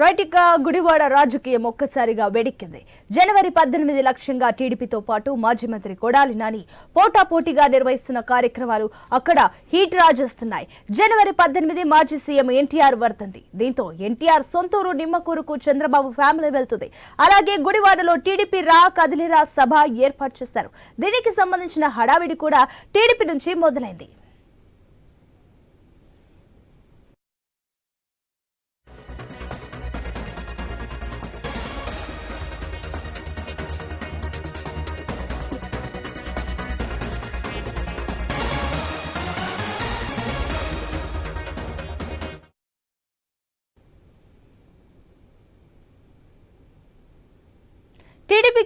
Right ఇక గుడివాడ రాజకీయం ఒక్కసారిగా వేడెక్కింది. జనవరి పద్దెనిమిది లక్ష్యంగా టీడీపీతో పాటు మాజీ మంత్రి కొడాలి నాని పోటాపోటీగా నిర్వహిస్తున్న కార్యక్రమాలు అక్కడ హీట్ రాజేస్తున్నాయి. జనవరి పద్దెనిమిది మాజీ సీఎం ఎన్టీఆర్ వర్తంది దీంతో ఎన్టీఆర్ సొంతూరు నిమ్మకూరుకు చంద్రబాబు ఫ్యామిలీ వెళ్తుంది. అలాగే గుడివాడలో టీడీపీ రా కదిలిరా సభ ఏర్పాటు చేశారు. దీనికి సంబంధించిన హడావిడి కూడా టీడీపీ నుంచి మొదలైంది.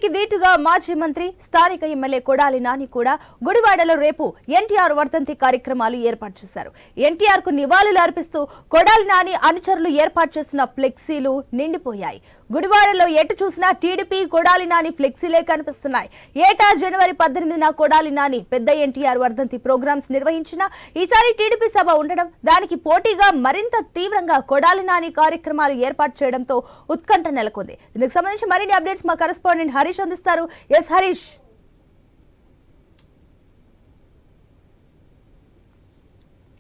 దీనికి దీటుగా మాజీ మంత్రి స్థానిక ఎమ్మెల్యే కొడాలి నాని కూడా గుడివాడలో రేపు ఎన్టీఆర్ వర్ధంతి కార్యక్రమాలు ఏర్పాటు చేశారు. ఎన్టీఆర్కు నివాళులు అర్పిస్తూ కొడాలి నాని అనుచరులు ఏర్పాటు చేసిన ఫ్లెక్సీలు నిండిపోయాయి. గుడివాడలో ఎటు చూసినా టీడీపీ కొడాలి నాని ఫ్లెక్సీలే కనిపిస్తున్నాయి. ఏటా జనవరి పద్దెనిమిదిన కొడాలి నాని పెద్ద ఎన్టీఆర్ వర్ధంతి ప్రోగ్రామ్స్ నిర్వహించిన ఈసారి టీడీపీ సభ ఉండడం దానికి పోటీగా మరింత తీవ్రంగా కొడాలి నాని కార్యక్రమాలు ఏర్పాటు చేయడంతో ఉత్కంఠ నెలకొంది. దీనికి సంబంధించి మరిన్ని అప్డేట్స్ మా కరెస్పాండెంట్ హరీష్ అందిస్తారు. ఎస్ హరీష్.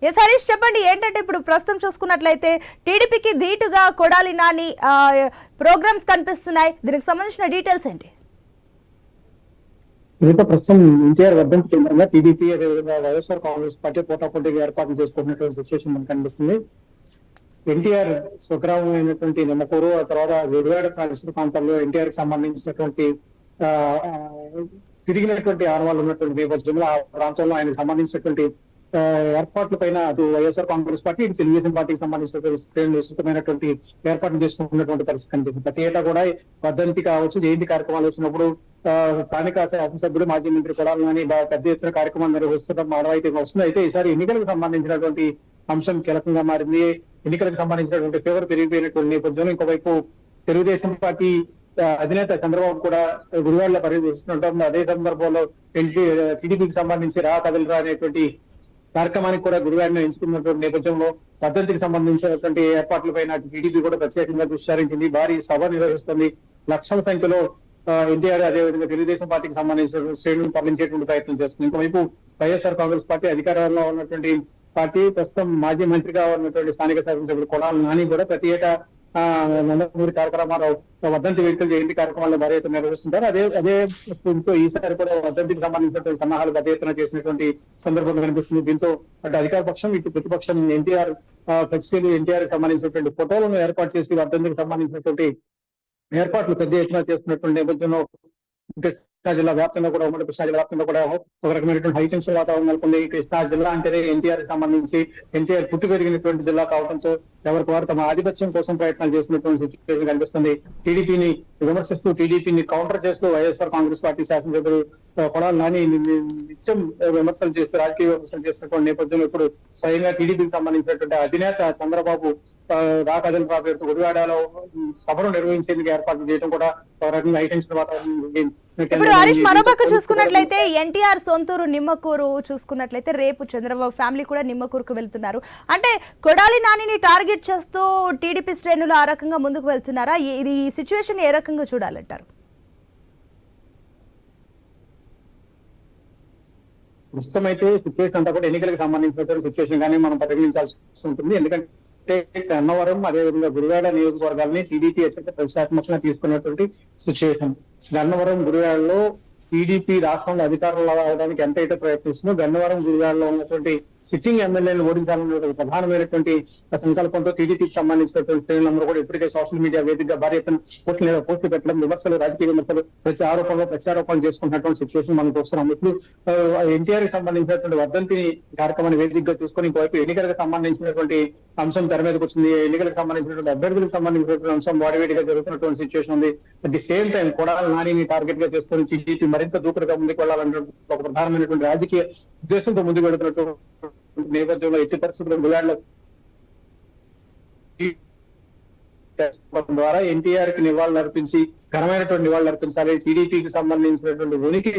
ఎస్ హరీష్ చెప్పండి ఏంటంటే ఇప్పుడు ప్రస్తుతం చూసుకున్నట్లయితే టీడీపీకి ధీటుగా కొడాలి నాని ప్రోగ్రామ్స్ కనిపిస్తున్నాయి. దీనికి సంబంధించిన డీటెయిల్స్ ఏంటి? దీంతో ప్రస్తుతం ఎన్టీఆర్ వర్ధంతి కేంద్రంగా టీడీపీ అదేవిధంగా వైఎస్ఆర్ కాంగ్రెస్ పార్టీ పోటాపోటీగా ఏర్పాటు చేసుకున్నటువంటి సిచ్యువేషన్ మనకు కనిపిస్తుంది. ఎన్టీఆర్ స్వగ్రామం అయినటువంటి నిమ్మకూరు ఆ తర్వాత విడివాడ పరిసర ప్రాంతాల్లో ఎన్టీఆర్కి సంబంధించినటువంటి ఆ, తిరిగినటువంటి ఆనవాళ్ళు ఉన్నటువంటి నేపథ్యంలో ఆ ప్రాంతంలో ఆయనకు సంబంధించినటువంటి ఏర్పాట్ల పైన అటు వైఎస్ఆర్ కాంగ్రెస్ పార్టీ ఇటు తెలుగుదేశం పార్టీకి సంబంధించినటువంటి విస్తృతమైనటువంటి ఏర్పాట్లు చేసుకుంటున్నటువంటి పరిస్థితి కనిపిస్తుంది ప్రతి ఏటా కూడా వర్ధంతి కావచ్చు జయంతి కార్యక్రమాలు వచ్చినప్పుడు స్థానిక శాసనసభ్యుడు మాజీ మంత్రి కొడాలని పెద్ద ఎత్తున కార్యక్రమాలు నిర్వహిస్తున్న మానవాయితీ వస్తుంది అయితే ఈసారి ఎన్నికలకు సంబంధించినటువంటి అంశం కీలకంగా మారింది. ఎన్నికలకు సంబంధించినటువంటి ఫేవర్ పెరిగిపోయినటువంటి నేపథ్యంలో ఇంకోవైపు తెలుగుదేశం పార్టీ అధినేత చంద్రబాబు కూడా గురువాడలో పర్యవేక్షిస్తుంటాం అదే సందర్భంలో టీడీపీకి సంబంధించి రా కదలరా అనేటువంటి కార్యక్రమానికి కూడా గురువారిని ఎంచుకున్నటువంటి నేపథ్యంలో పద్ధతికి సంబంధించినటువంటి ఏర్పాట్లపై టీడీపీ కూడా ప్రత్యేకంగా దృష్టి సారించింది. భారీ సభ నిర్వహిస్తుంది. లక్షల సంఖ్యలో ఎన్టీఆర్ అదేవిధంగా తెలుగుదేశం పార్టీకి సంబంధించిన శ్రేణులను తరలించేటువంటి ప్రయత్నం చేస్తుంది. ఇంకోవైపు వైఎస్ఆర్ కాంగ్రెస్ పార్టీ అధికారంలో ఉన్నటువంటి పార్టీ ప్రస్తుతం మాజీ మంత్రిగా ఉన్నటువంటి స్థానిక శాసనసభ్యుడు కొడాలి నాని కూడా ప్రతి ఏటా నందమూరి కార్యక్రమారావు వర్ధంతి వేడుకలు జయంతి కార్యక్రమాలు భారీ ఎత్తున నిర్వహిస్తుంటారు. అదే అదే దీంతో ఈసారి కూడా వర్ధంతికి సంబంధించినటువంటి సన్నాహాలు పెద్ద ఎత్తున చేసినటువంటి సందర్భం కనిపిస్తుంది. దీంతో అటు అధికార పక్షం ఇటు ప్రతిపక్షం ఎన్టీఆర్ ఫ్లెక్సీలు ఎన్టీఆర్ సంబంధించినటువంటి ఫోటోలను ఏర్పాటు చేసి వర్ధంతికి సంబంధించినటువంటి ఏర్పాట్లు పెద్ద ఎత్తున చేస్తున్నటువంటి నేపథ్యంలో కృష్ణా జిల్లా వ్యాప్తంగా కూడా ఉమ్మడి కృష్ణా జిల్లా వ్యాప్తంగా కూడా ఒక రకమైనటువంటి హైటెన్షన్ వాతావరణం నెలకొంది. కృష్ణా జిల్లా అంటేనే ఎన్టీఆర్ సంబంధించి ఎన్టీఆర్ పుట్టి పెరిగినటువంటి జిల్లా కావడంతో ఎవరికి వారు తమ ఆధిపత్యం కోసం ప్రయత్నాలు చేసినటువంటి సిచ్యువేషన్ కనిపిస్తుంది. టీడీపీని విమర్శిస్తూ టీడీపీని కౌంటర్ చేస్తూ వైఎస్ఆర్ కాంగ్రెస్ పార్టీ శాసనసభ్యులు కొడాలి నాని నిత్యం విమర్శలు చేస్తూ రాజకీయ విమర్శలు చేసినటువంటి నేపథ్యంలో ఇప్పుడు స్వయంగా టీడీపీకి సంబంధించినటువంటి అధినేత చంద్రబాబు ఆ, రాకదల్ పేరుతో గుడివాడలో సభను నిర్వహించేందుకు ఏర్పాట్లు చేయడం కూడా ఒక రకంగా హైటెన్షన్ వాతావరణం ఇప్పుడు హరీష్ మరోపక్క చూసుకున్నట్లయితే ఎన్టీఆర్ సొంతూరు నిమ్మకూరు చూసుకున్నట్లయితే రేపు చంద్రబాబు ఫ్యామిలీ కూడా నిమ్మకూరుకు వెళ్తున్నారు. అంటే కొడాలి నానిని టార్గెట్ చేస్తూ టీడీపీ శ్రేణులు ఆ రకంగా ముందుకు వెళ్తున్నారా? ఇది ఈ సిచ్యువేషన్ ఏ రకంగా చూడాలంటారు? ప్రస్తుతం అయితే సిచ్యువేషన్ అంతా కూడా ఎన్నికలకు సంబంధించిన సిచ్యువేషన్ గానీ మనం పరిగణించాల్సి ఉంటుంది. ఎందుకంటే అన్నవరం అదేవిధంగా గురువాడ నియోజకవర్గాలని టీడీపీ అత్యంత ప్రతిష్టాత్మకంగా తీసుకున్నటువంటి సిచ్యువేషన్. గన్నవరం గురువాడలో టీడీపీ రాష్ట్రంలో అధికారంలో రావడానికి ఎంతైతే ప్రయత్నిస్తుందో గన్నవరం గురువాడలో ఉన్నటువంటి సిట్టింగ్ ఎమ్మెల్యేలు ఓడించాలనే ఒక ప్రధానమైనటువంటి సంకల్పంతో టీడీపీకి సంబంధించినటువంటి శ్రేణులందరూ కూడా ఇప్పటికే సోషల్ మీడియా వేదికగా భారీ ఎత్తున పోస్టులు పోస్టులు పెట్టడం విమర్శలు రాజకీయ విమర్శలు ప్రతి ఆరోపణలు ప్రత్యారోపణలు చేసుకుంటున్నటువంటి సిచ్యువేషన్ మనం చూస్తున్నాం. ఇప్పుడు ఎన్టీఆర్కి సంబంధించినటువంటి వర్ధంతిని కార్యక్రమాన్ని వేదికగా చూసుకొని ఇంకోవైపు ఎన్నికలకు సంబంధించినటువంటి అంశం తెర మీదకి వచ్చింది. ఎన్నికలకు సంబంధించినటువంటి అభ్యర్థులకు సంబంధించినటువంటి అంశం వాడివేడిగా జరుగుతున్నటువంటి సిచ్యువేషన్ ఉంది. At the same time Kodali నానిని టార్గెట్గా చేసుకొని టీడీపీ మరింత దూకుడుగా ముందుకు వెళ్ళాలంటే ఒక ప్రధానమైనటువంటి రాజకీయ ఉద్దేశంతో ముందు వెళుతున్నట్టు నేపథ్యంలో ఎట్టి పరిస్థితుల్లో గులాడ్లో ద్వారా ఎన్టీఆర్కి నివాళులు అర్పించి ఘనమైనటువంటి నివాళులు అర్పించాలి టీడీపీకి సంబంధించినటువంటి ఉనికి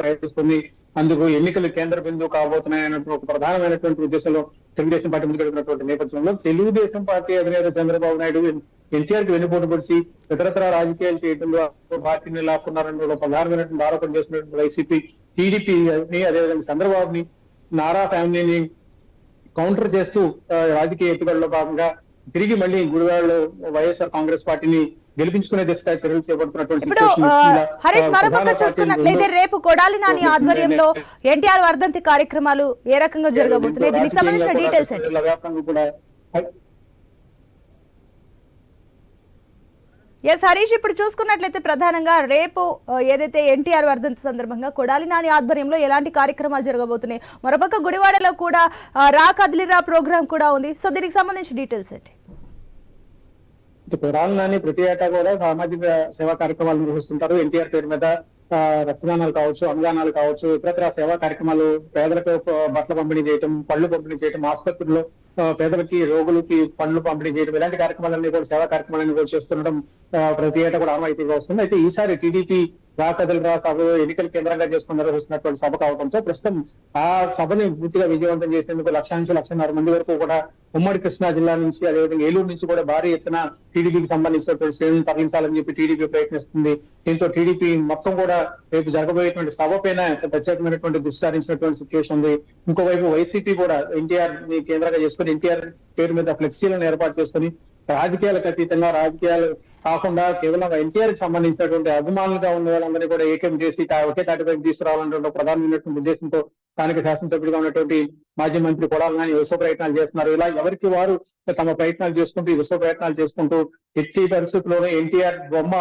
ప్రయత్నిస్తుంది. అందుకు ఎన్నికలు కేంద్ర బిందువు కాబోతున్నాయన్నటువంటి ఒక ప్రధానమైనటువంటి ఉద్దేశంలో తెలుగుదేశం పార్టీ ముందుకు వెళ్తున్నటువంటి నేపథ్యంలో తెలుగుదేశం పార్టీ అధినేత చంద్రబాబు నాయుడు ఎన్టీఆర్కి వెన్నుపోటు పొడిచి ఇతరతర రాజకీయాలు చేయడంలో పార్టీని లాక్కున్నారని ఒక ప్రధానమైనటువంటి ఆరోపణ చేసినటువంటి వైసీపీ టీడీపీ అదేవిధంగా చంద్రబాబుని నారా ఫ్యామిలీని కౌంటర్ చేస్తూ రాజకీయ ఎత్తుగడలో భాగంగా తిరిగి మళ్ళీ గుడివాడలో వైఎస్ఆర్ కాంగ్రెస్ పార్టీని గెలిపించుకునే దిశగా చర్యలు చేపడుతున్నటువంటి హరీష్ మరోపక్క చూస్తున్నట్లయితే రేపు కొడాలి నాని ఆధ్వర్యంలో ఎన్టీఆర్ వర్ధంతి కార్యక్రమాలు ఏ రకంగా జరగబోతున్నాయి? దీనికి సంబంధించిన డీటెయిల్స్ ఎస్ హరీష్ ఇప్పుడు చూసుకున్నట్లయితే ప్రధానంగా రేపు ఏదైతే ఎన్టీఆర్ వర్ధంతి సందర్భంగా కొడాలి నాని ఆధ్వర్యంలో ఎలాంటి కార్యక్రమాలు జరగబోతున్నాయి? మరోపక్క గుడివాడలో కూడా రా కదిలిరా ప్రోగ్రామ్ కూడా ఉంది. సో దీనికి సంబంధించి డీటెయిల్స్ ఏంటి? ఇటు నాని ప్రతి ఏటా కూడా సామాజిక సేవా కార్యక్రమాలు నిర్వహిస్తుంటారు. ఎన్టీఆర్ పేరు మీద రక్తదానాలు కావచ్చు అనుదానాలు కావచ్చు ఇతరత్ర సేవా కార్యక్రమాలు పేదలకు ఆ, బట్టలు పంపిణీ చేయటం పళ్ళు పంపిణీ చేయటం ఆసుపత్రుల్లో పేదలకి రోగులకి పండ్లు పంపిణీ చేయడం ఇలాంటి కార్యక్రమాలన్నీ కూడా సేవా కార్యక్రమాలన్నీ కూడా చేస్తుండడం ప్రతి ఏటా కూడా ఆనవాయితీగా వస్తుంది. అయితే ఈసారి టీడీపీ రా సభ ఎన్నికల కేంద్రంగా చేసుకుని నిర్వహిస్తున్నటువంటి సభ కావడంతో ప్రస్తుతం ఆ సభని పూర్తిగా విజయవంతం చేసేందుకు లక్షాంశ లక్షన్నర మంది వరకు కూడా ఉమ్మడి కృష్ణా జిల్లా నుంచి అదేవిధంగా ఏలూరు నుంచి కూడా భారీ ఎత్తున టీడీపీకి సంబంధించినటువంటి శ్రేణులు తరలించాలని చెప్పి టీడీపీ ప్రయత్నిస్తుంది. దీంతో టీడీపీ మొత్తం కూడా రేపు జరగబోయేటువంటి సభ పైన ప్రత్యేకమైనటువంటి దృష్టి సారించినటువంటి సిచ్యువేషన్ ఉంది. ఇంకోవైపు వైసీపీ కూడా ఎన్టీఆర్ని కేంద్రంగా చేసుకుని ఎన్టీఆర్ పేరు మీద ఫ్లెక్సీలను ఏర్పాటు చేసుకుని రాజకీయాలకు అతీతంగా రాజకీయాలు కాకుండా కేవలం ఎన్టీఆర్కి సంబంధించినటువంటి అభిమానులుగా ఉన్న వాళ్ళందరినీ కూడా ఏకం చేసి ఒకే తాటిపై తీసుకురావాలన్నటువంటి ప్రధానమైనటువంటి ఉద్దేశంతో స్థానిక శాసనసభ్యుడిగా ఉన్నటువంటి మాజీ మంత్రి కొడాలని విశ్వ ప్రయత్నాలు చేస్తున్నారు. ఇలా ఎవరికి వారు తమ ప్రయత్నాలు చేసుకుంటూ విశ్వ ప్రయత్నాలు చేసుకుంటూ ఎట్టి పరిస్థితుల్లోనూ ఎన్టీఆర్ బొమ్మ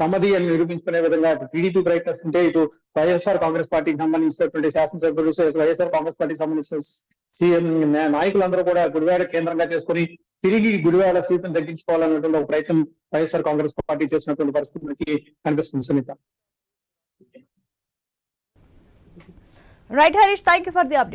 తమది అని నిరూపించుకునే విధంగా టీడీపీ ప్రయత్నిస్తుంటే ఇటు వైఎస్ఆర్ కాంగ్రెస్ పార్టీకి సంబంధించినటువంటి శాసనసభ్యులు వైఎస్ఆర్ కాంగ్రెస్ పార్టీకి సంబంధించిన సీఎం నాయకులందరూ కూడా గుడివాడ కేంద్రంగా చేసుకుని తిరిగి గుడివాడ సీట్ను తగ్గించుకోవాలన్నటువంటి ఒక ప్రయత్నం వైఎస్ఆర్ కాంగ్రెస్ పార్టీ చేసినటువంటి పరిస్థితి మనకి కనిపిస్తుంది Sunitha. Right Harish thank you for the update